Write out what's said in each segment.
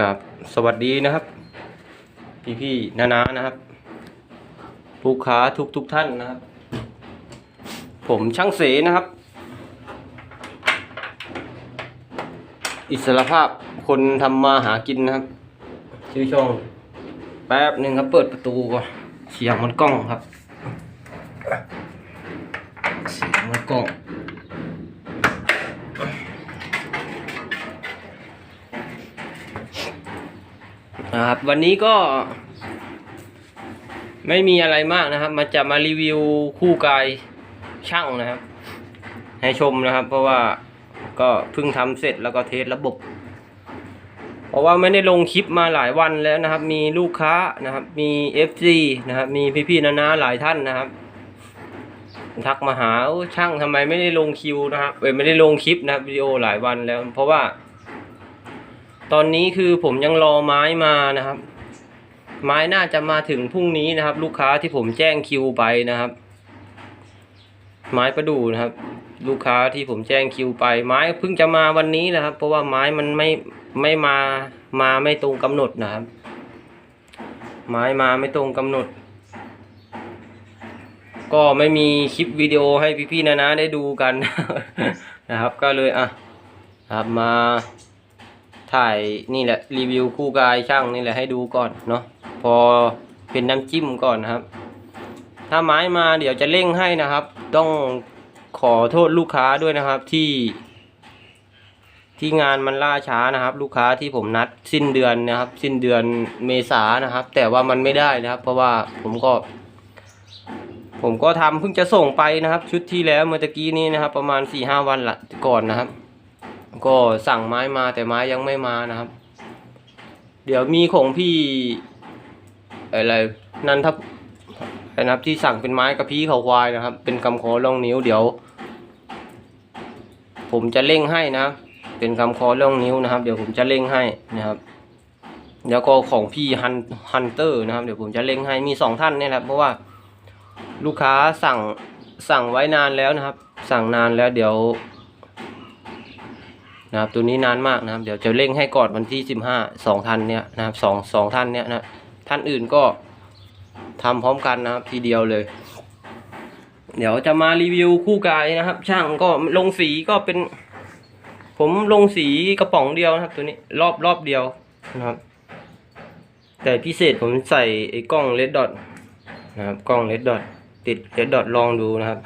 กับสวัสดีนะครับ พี่พี่ๆนานานะครับ ลูกค้าทุกทุกๆท่านนะครับ ผมช่างเสนะครับ อิสรภาพคนทำมาหากินนะครับ ชื่อช่องแป๊บหนึ่งครับ เปิดประตูก่อนเสียงมันกล้องครับ เสียงมันกล้อง นะครับวันนี้ก็ ไม่มีอะไรมากนะครับ มาจะมารีวิวคู่กายช่างนะครับ ให้ชมนะครับ เพราะว่าก็เพิ่งทำเสร็จแล้วก็เทสระบบ เพราะว่าไม่ได้ลงคลิปมาหลายวันแล้วนะครับ มีลูกค้านะครับ มี FC นะครับ มีพี่ๆนานาหลายท่านนะครับทักมาหาช่างทำไมไม่ได้ลงคิวนะครับเอ้ยไม่ได้ลงคลิปนะครับวิดีโอหลายวันแล้ว เพราะว่า ตอนนี้คือผมยังรอไม้มานะครับ ไม้น่าจะมาถึงพรุ่งนี้นะครับ ลูกค้าที่ผมแจ้งคิวไปนะครับ ไม้ประดู่นะครับ ลูกค้าที่ผมแจ้งคิวไป ไม้เพิ่งจะมาวันนี้นะครับ เพราะว่าไม้มันไม่ไม่มามาไม่ตรงกำหนดนะครับ ไม้มาไม่ตรงกำหนด ก็ไม่มีคลิปวิดีโอให้พี่ๆนะนะได้ดูกันนะครับ ก็เลยอะครับมา ถ่ายนี่แหละรีวิวคู่กายช่างนี่แหละให้ดูก่อนเนาะพอเป็นน้ำจิ้มก่อนนะครับ ถ้าไม้มาเดี๋ยวจะเร่งให้นะครับ ต้องขอโทษลูกค้าด้วยนะครับที่ ที่งานมันล่าช้านะครับ ลูกค้าที่ผมนัดสิ้นเดือนนะครับ สิ้นเดือนเมษานะครับ แต่ว่ามันไม่ได้นะครับ เพราะว่าผมก็ ผมก็ทำเพิ่งจะส่งไปนะครับ ชุดที่แล้วเมื่อตะกี้นี้นะครับ ประมาณสี่ห้าวันละก่อนนะครับ ก็สั่งไม้มาแต่ไม้ยังไม่มานะครับ เดี๋ยวมีของพี่อะไรนันทับนะครับที่สั่งเป็นไม้กระพี้เขาควายนะครับ เป็นคำขอลองนิ้วเดี๋ยว ผมจะเร่งให้นะ เป็นคำขอลองนิ้วนะครับ เดี๋ยวผมจะเร่งให้นะครับ แล้วก็ของพี่ฮันฮันเตอร์นะครับ เดี๋ยวผมจะเร่งให้มีสองท่านเนี่ยแหละเพราะว่าลูกค้าสั่งสั่งไว้นานแล้วนะครับ สั่งนานแล้วเดี๋ยว นะครับตัวนี้นานมากนะครับ เดี๋ยวจะเร่งให้กอนวันที่สิบห้าสองท่านเนี่ยนะครับสองสองท่านเนี่ยนะท่านอื่นก็ทำพร้อมกันนะครับทีเดียวเลย เดี๋ยวจะมารีวิวคู่กายนะครับ ช่างก็ลงสีก็เป็น ผมลงสีกระป๋องเดียวนะครับ ตัวนี้รอบรอบเดียวนะครับ แต่พิเศษผมใส่ไอ้กล้องเลดดอทนะครับกล้องเลดดอทติดเลดดอทลองดูนะครับ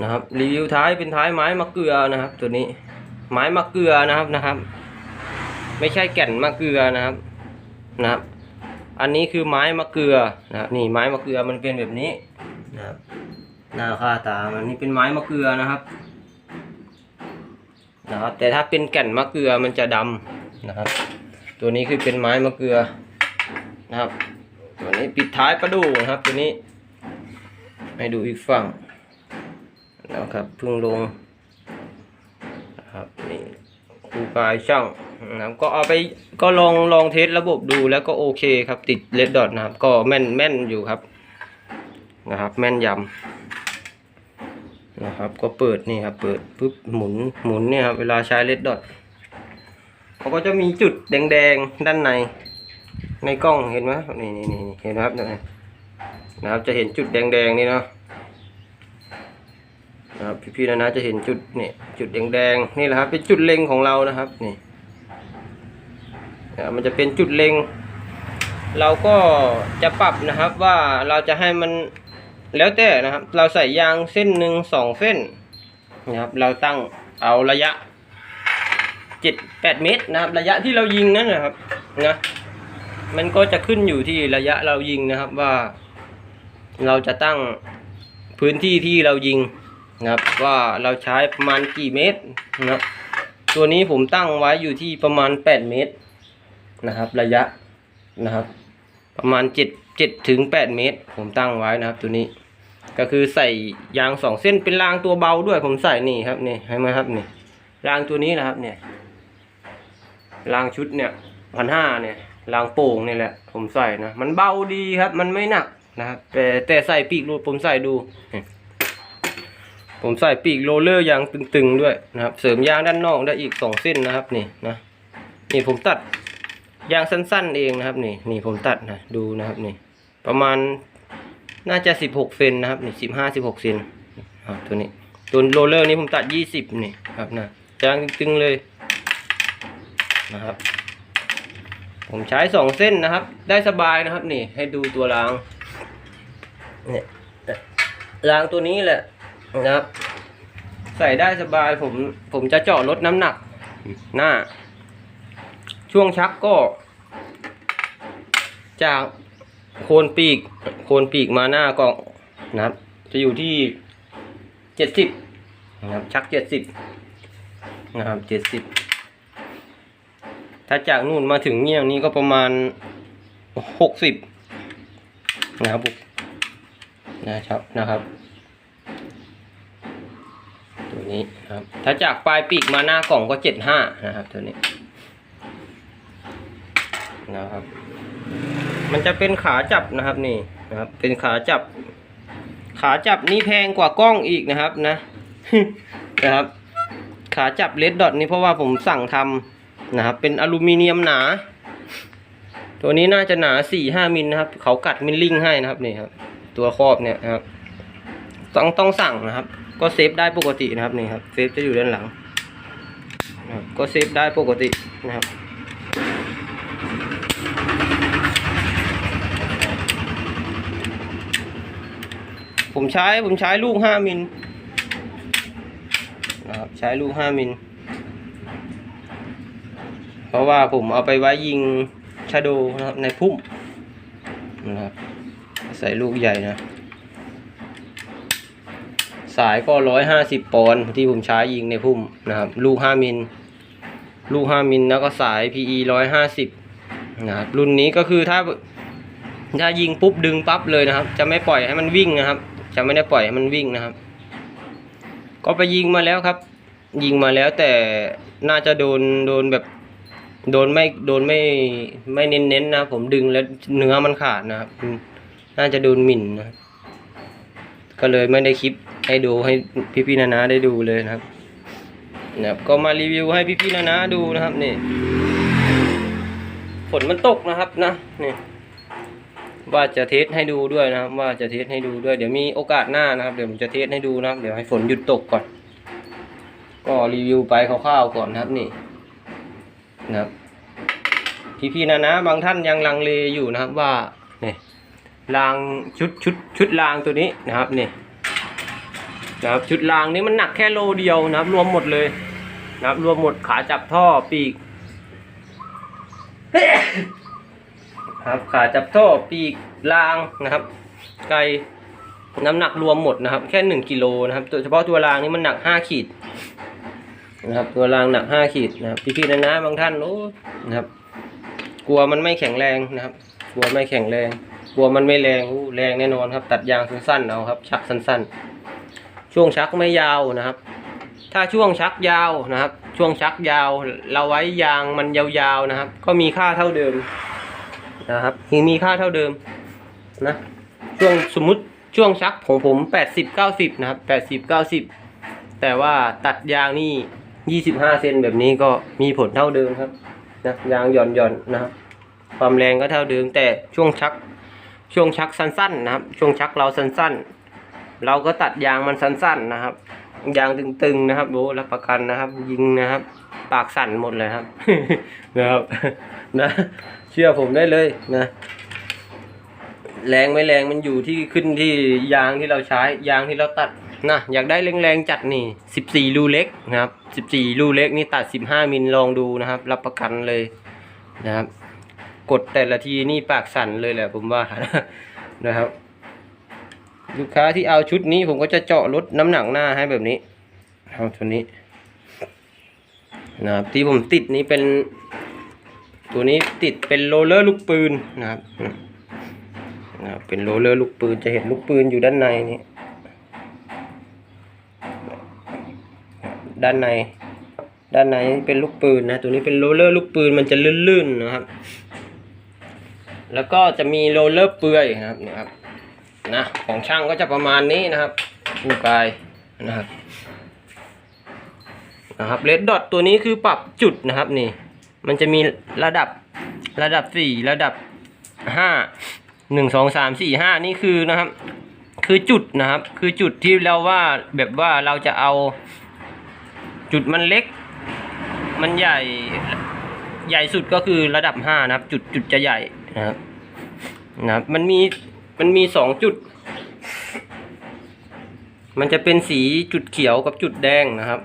นะครับ รีวิวท้ายเป็นท้ายไม้มะเกลือนะครับ ตัวนี้ ไม้มะเกลือนะครับนะครับ ไม่ใช่แก่นมะเกลือนะครับนะครับ อันนี้คือไม้มะเกลือนะครับนี่ไม้มะเกลือมันเป็นแบบนี้นะครับหน้าค่าตามันนี่เป็นไม้มะเกลือนะครับนะครับ แต่ถ้าเป็นแก่นมะเกลือมันจะดำนะครับ ตัวนี้คือเป็นไม้มะเกลือนะครับตัวนี้ปิดท้ายประดูนะครับ ตัวนี้ ให้ดูอีกฝั่ง นะครับเพิ่งลงนะครับนี่ครูกายช่างนะครับก็เอาไปก็ลองลองเทสระบบดูแล้วก็โอเคครับติดเลดดอทนะครับ ก็แม่นแม่นอยู่ครับนะครับ แม่นยำนะครับ ก็เปิดนี่ครับ เปิดปุ๊บหมุนหมุนเนี่ยครับเวลาใช้เลดดอทเขาก็จะมีจุดแดงๆด้านใน ในกล้องเห็นไหมนี่นี่นี่เห็นไหมครับเนี่ยนะครับจะเห็นจุดแดงๆนี่เนาะ นะครับพี่ๆนะนะจะเห็นจุดนี่จุดแดงๆนี่แหละครับ เป็นจุดเล็งของเรานะครับนี่อ่ามันจะเป็นจุดเล็ง เราก็จะปรับนะครับว่าเราจะให้มันแล้วแต่นะครับ เราใส่ยางเส้นหนึ่งสองเส้นนะครับเราตั้งเอาระยะเจ็ดแปดเมตรนะครับ ระยะที่เรายิงนั่นนะครับนะมันก็จะขึ้นอยู่ที่ระยะเรายิงนะครับว่า เราจะตั้งพื้นที่ที่เรายิง นะครับ ว่าเราใช้ประมาณกี่เมตรนะครับ ตัวนี้ผมตั้งไว้อยู่ที่ประมาณ 8 เมตรนะครับ ระยะนะครับ ประมาณ 7 7ถึง8เมตร ผมตั้งไว้นะครับ ตัวนี้ ก็คือใส่ยางสองเส้นเป็นรางตัวเบาด้วยผมใส่นี่ครับนี่ให้ไหมครับนี่รางตัวนี้นะครับเนี่ยรางชุดเนี่ยพันห้าเนี่ยรางโป่งนี่แหละ ผมใส่นะ มันเบาดีครับ มันไม่หนักนะครับแต่แต่ใส่ปีกรูดผมใส่ดู ผมใส่ปีกโรเลอร์ยางตึงๆด้วยนะครับ เสริมยางด้านนอกได้อีกสองเส้นนะครับนี่นะนี่ผมตัดยางสั้นๆเองนะครับนี่นี่ผมตัดนะดูนะครับนี่ ประมาณน่าจะสิบหกเซนนะครับนี่สิบห้าสิบหกเซนครับตัวนี้ตัวโรเลอร์นี้ผมตัดยี่สิบนี่ครับนะยางตึงๆเลยนะครับ ผมใช้สองเส้นนะครับ ได้สบายนะครับนี่ให้ดูตัวรางเนี่ยรางตัวนี้แหละ นะครับ ใส่ได้สบายผมผมจะเจาะลดน้ำหนัก หน้า ช่วงชักก็ จากโคนปีก โคนปีกมาหน้ากล่องนะครับ จะอยู่ที่เจ็ดสิบนะครับชักเจ็ดสิบนะครับเจ็ดสิบถ้าจากนู่นมาถึงเงี้ยงนี้ก็ประมาณหกสิบนะครับนะครับนะครับ นี้ครับถ้าจากปลายปีกมาหน้ากล่องก็เจ็ดห้านะครับตัวนี้นะครับ มันจะเป็นขาจับนะครับนี่นะครับ เป็นขาจับ ขาจับนี่แพงกว่ากล้องอีกนะครับนะนะครับ ขาจับเลดดอทนี่เพราะว่าผมสั่งทำนะครับ เป็นอลูมิเนียมหนา ตัวนี้น่าจะหนาสี่ห้ามิลนะครับ เขากัดมิลลิ่งให้นะครับนี่ครับ ตัวครอบเนี่ยนะครับต้องต้องสั่งนะครับ ก็เซฟได้ปกตินะครับนี่ครับเซฟจะอยู่ด้านหลังนะครับก็เซฟได้ปกตินะครับผมใช้ผมใช้ลูกห้ามิลนะครับใช้ลูกห้ามิลเพราะว่าผมเอาไปไว้ยิงชาโดนะครับในพุ่มนะครับใส่ลูกใหญ่นะ สายก็ร้อยห้าสิบปอนด์ที่ผมใช้ยิงในพุ่มนะครับ ลูกห้ามิล ลูกห้ามิลแล้วก็สาย PE ร้อยห้าสิบนะครับรุ่นนี้ก็คือถ้าถ้ายิงปุ๊บดึงปั๊บเลยนะครับ จะไม่ปล่อยให้มันวิ่งนะครับ จะไม่ได้ปล่อยให้มันวิ่งนะครับ ก็ไปยิงมาแล้วครับ ยิงมาแล้วแต่น่าจะโดนโดนแบบโดนไม่โดนไม่ไม่เน้นๆนะผมดึงแล้วเนื้อมันขาดนะครับ น่าจะโดนหมิ่นนะก็เลยไม่ได้คลิป ให้ดูให้พี่ๆนานาได้ดูเลยนะครับนะครับ ก็มารีวิวให้พี่ๆนานาดูนะครับนี่ฝนมันตกนะครับนะนี่ว่าจะเทสให้ดูด้วยนะครับ ว่าจะเทสให้ดูด้วย เดี๋ยวมีโอกาสหน้านะครับ เดี๋ยวผมจะเทสให้ดูนะครับ เดี๋ยวให้ฝนหยุดตกก่อน ก็รีวิวไปคร่าวๆก่อนนะครับนี่นะครับ พี่ๆนานาบางท่านยังลังเลอยู่นะครับว่าเนี่ยรางชุดชุดชุดรางตัวนี้นะครับนี่ นะครับชุดรางนี้มันหนักแค่โลเดียวนะครับ รวมหมดเลยนะครับ รวมหมดขาจับท่อปีกครับขาจับท่อปีกรางนะครับ ไกลน้ำหนักรวมหมดนะครับ แค่หนึ่งกิโลนะครับตัวเฉพาะตัวรางนี้มันหนักห้าขีดนะครับ ตัวรางหนักห้าขีดนะครับพี่ๆนะนะบางท่านโอ้นะครับ กลัวมันไม่แข็งแรงนะครับ กลัวไม่แข็งแรง กลัวมันไม่แรงอู้แรงแน่นอนครับ ตัดยางสั้นๆเอาครับ ชักสั้นๆ ช่วงชักไม่ยาวนะครับ ถ้าช่วงชักยาวนะครับ ช่วงชักยาวเราไว้ยางมันยาวๆนะครับ ก็มีค่าเท่าเดิมนะครับยังมีค่าเท่าเดิมนะช่วงสมมุติช่วงชักของผมแปดสิบเก้าสิบนะครับแปดสิบเก้าสิบแต่ว่าตัดยางนี่ยี่สิบห้าเซนแบบนี้ก็มีผลเท่าเดิมครับนะยางหย่อนหย่อนนะครับความแรงก็เท่าเดิมแต่ช่วงชัก ช่วงชักสั้นๆนะครับ ช่วงชักเราสั้นๆ เราก็ตัดยางมันสั้นๆนะครับ ยางตึงๆนะครับโอ้รับประกันนะครับ ยิงนะครับ ปากสั่นหมดเลยครับ นะครับนะเชื่อผมได้เลยนะ แรงไม่แรงมันอยู่ที่ขึ้นที่ยางที่เราใช้ ยางที่เราตัดนะอยากได้แรงๆจัดนี่สิบสี่รูเล็กนะครับสิบสี่รูเล็กนี่ตัดสิบห้ามิลลองดูนะครับ รับประกันเลยนะครับ กดแต่ละทีนี่ปากสั่นเลยแหละผมว่านะครับ ลูกค้าที่เอาชุดนี้ผมก็จะเจาะลดน้ำหนักหน้าให้แบบนี้เอาตัวนี้นะครับที่ผมติดนี้เป็น ตัวนี้ติดเป็นโรลเลอร์ลูกปืนนะครับนะครับเป็นโรลเลอร์ลูกปืนจะเห็นลูกปืนอยู่ด้านในนี้ด้านใน ด้านในเป็นลูกปืนนะตัวนี้เป็นโรลเลอร์ลูกปืนมันจะลื่นๆนะครับ แล้วก็จะมีโรลเลอร์เปลือยนะครับเนี่ยครับ นะของช่างก็จะประมาณนี้นะครับดูกายนะครับนะครับเลดดอทตัวนี้คือปรับจุดนะครับนี่ มันจะมีระดับระดับสี่ระดับห้าหนึ่งสองสามสี่ห้านี่คือนะครับ คือจุดนะครับ คือจุดที่เราว่าแบบว่าเราจะเอาจุดมันเล็ก มันใหญ่ใหญ่สุดก็คือระดับห้านะครับ จุดจุดจะใหญ่นะครับนะครับมันมี มันมีสองจุด มันจะเป็นสีจุดเขียวกับจุดแดงนะครับ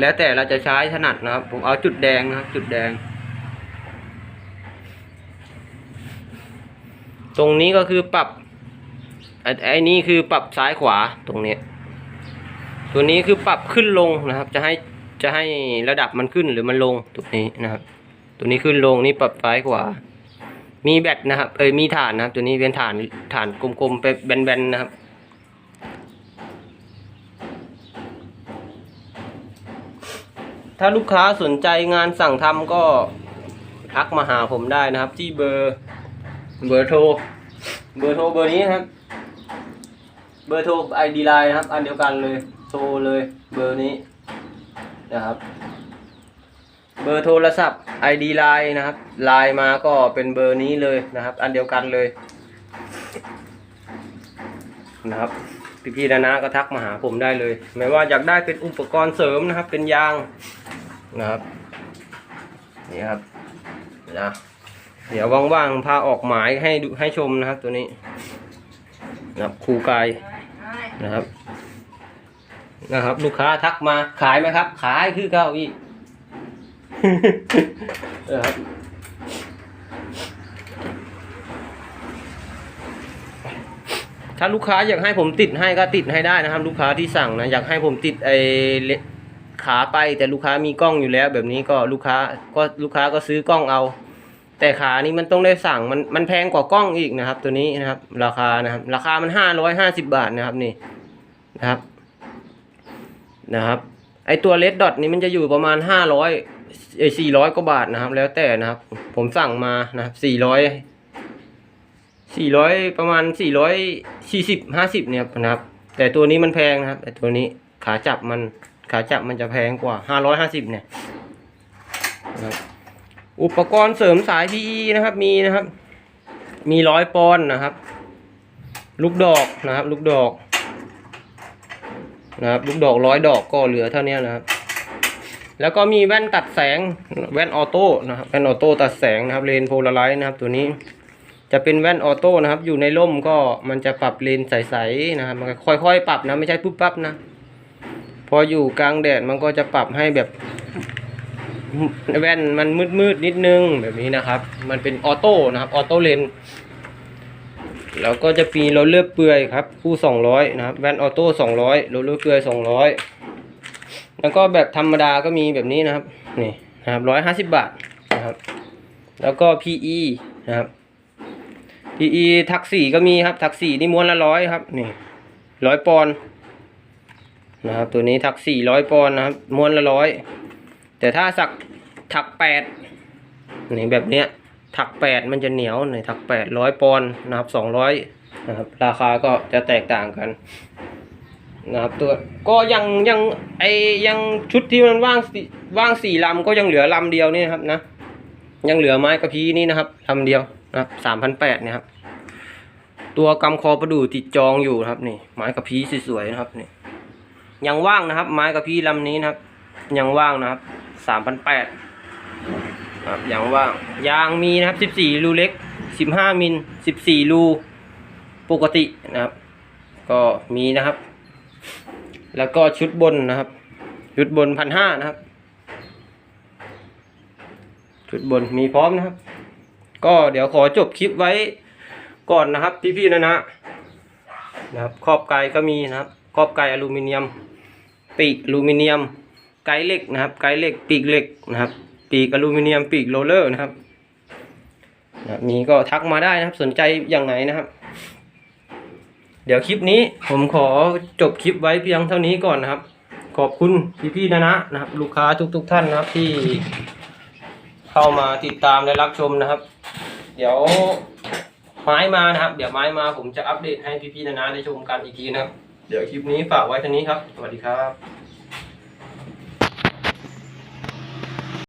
แล้วแต่เราจะใช้ถนัดนะครับ ผมเอาจุดแดงนะครับ จุดแดง ตรงนี้ก็คือปรับไอ้นี่คือปรับซ้ายขวาตรงนี้ ตัวนี้คือปรับขึ้นลงนะครับ จะให้จะให้ระดับมันขึ้นหรือมันลงตรงนี้นะครับ ตัวนี้ขึ้นลงนี่ปรับซ้ายขวา มีแบตนะครับเอ้ยมีฐานนะครับตัวนี้เป็นฐานฐานกลมๆไปแบนๆนะครับ ถ้าลูกค้าสนใจงานสั่งทำก็ทักมาหาผมได้นะครับ ที่เบอร์เบอร์โทรเบอร์โทรเบอร์นี้นะครับ เบอร์โทรไอดีไลน์นะครับ อันเดียวกันเลยโทรเลยเบอร์นี้นะครับ เบอร์โทรศัพท์ ID ไลน์นะครับไลน์มาก็เป็นเบอร์นี้เลยนะครับ อันเดียวกันเลยนะครับพี่พี่ๆนานาก็ทักมาหาผมได้เลยไม่ว่าอยากได้เป็นอุปกรณ์เสริมนะครับ เป็นยางนะครับนี่ครับนะเดี๋ยวว่างๆพาออกหมายให้ดูให้ชมนะครับตัวนี้นะครับครูกายนะครับ นะครับ ลูกค้าทักมาขายไหมครับ ขายคือเก้าอี กเออครับถ้าลูกค้าอยากให้ผมติดให้ก็ติดให้ได้นะครับ ลูกค้าที่สั่งนะอยากให้ผมติดไอ้เลขาไปแต่ลูกค้ามีกล้องอยู่แล้ว แบบนี้ก็ลูกค้าก็ลูกค้าก็ซื้อกล้องเอา แต่ขานี้มันต้องได้สั่งมันมันแพงกว่ากล้องอีกนะครับ ตัวนี้นะครับ ราคานะครับ ราคามันห้าร้อยห้าสิบาทนะครับนี่นะครับนะครับ ไอตัวเลดดอทนี้มันจะอยู่ประมาณห้าร้อย เอสี่ร้อยกว่าบาทนะครับ แล้วแต่นะครับ ผมสั่งมานะครับสี่ร้อยสี่ร้อยประมาณสี่ร้อยสี่สิบห้าสิบเนี่ยนะครับ แต่ตัวนี้มันแพงนะครับ แต่ตัวนี้ขาจับมันขาจับมันจะแพงกว่าห้าร้อยห้าสิบเนี่ยนะครับอุปกรณ์เสริมสาย PE นะครับมีนะครับ มีร้อยปอนนะครับ ลูกดอกนะครับ ลูกดอกนะครับ ลูกดอกร้อยดอกก็เหลือเท่านี้นะครับ แล้วก็มีแว่นตัดแสงแว่นออโต้นะครับแว่นออโต้ตัดแสงนะครับเลนโพลาไรซ์นะครับ ตัวนี้จะเป็นแว่นออโต้นะครับ อยู่ในร่มก็มันจะปรับเลนใสๆนะครับ มันค่อยๆ ปรับนะไม่ใช่ปุ๊บปั๊บนะ พออยู่กลางแดดมันก็จะปรับให้แบบแว่นมันมืดๆนิดนึงแบบนี้นะครับ มันเป็นออโต้นะครับออโต้เลนแล้วก็จะมีโรลเลอร์เปลือยครับคู่สองร้อยนะครับแว่นออโต้สองร้อยโรลเลอร์เปลือยสองร้อย แล้วก็แบบธรรมดาก็มีแบบนี้นะครับนี่นะครับร้อยห้าสิบบาทนะครับ แล้วก็ PE นะครับ PE ทักสี่ก็มีครับ ทักสี่นี่ม้วนละร้อยครับนี่ร้อยปอนนะครับ ตัวนี้ทักสี่ร้อยปอนนะครับ ม้วนละร้อยแต่ถ้าสักถักแปดนี่แบบเนี้ยถักแปดมันจะเหนียวในถักแปดร้อยปอนนะครับสองร้อยนะครับ ราคาก็จะแตกต่างกัน นะครับตัวก็ยังยังไอยังชุดที่มันว่างสี่ว่างสี่ลำก็ยังเหลือลำเดียวนี่นะครับนะ ยังเหลือไม้กระพี้นี่นะครับลำเดียวนะครับสามพันแปดเนี่ยครับ ตัวกำคอประดู่ติดจองอยู่นะครับนี่ ไม้กระพี้สวยๆนะครับนี่ยังว่างนะครับ ไม้กระพี้ลำนี้นะครับ ยังว่างนะครับสามพันแปดครับยางว่างยางมีนะครับ14รูเล็ก15มิล14รูปกตินะครับ ก็มีนะครับ แล้วก็ชุดบนนะครับ ชุดบนพันห้านะครับ ชุดบนมีพร้อมนะครับ ก็เดี๋ยวขอจบคลิปไว้ก่อนนะครับพี่ๆนะนะนะครับครอบไกก็มีนะครับครอบไกอลูมิเนียม ปีกอลูมิเนียม ไกด์เหล็กนะครับ ไกด์เหล็ก ปีกเหล็กนะครับ ปีกอลูมิเนียม ปีกโรลเลอร์นะครับนะมีก็ทักมาได้นะครับ สนใจอย่างไหนนะครับ เดี๋ยวคลิปนี้ผมขอจบคลิปไว้เพียงเท่านี้ก่อนนะครับ ขอบคุณพี่ๆนะนะนะครับ ลูกค้าทุกๆท่านนะครับที่เข้ามาติดตามและรับชมนะครับ เดี๋ยวไม้มานะครับ เดี๋ยวไม้มาผมจะอัปเดตให้พี่ๆนะนะได้ชมกันอีกทีนะครับ เดี๋ยวคลิปนี้ฝากไว้เท่านี้ครับ สวัสดีครับ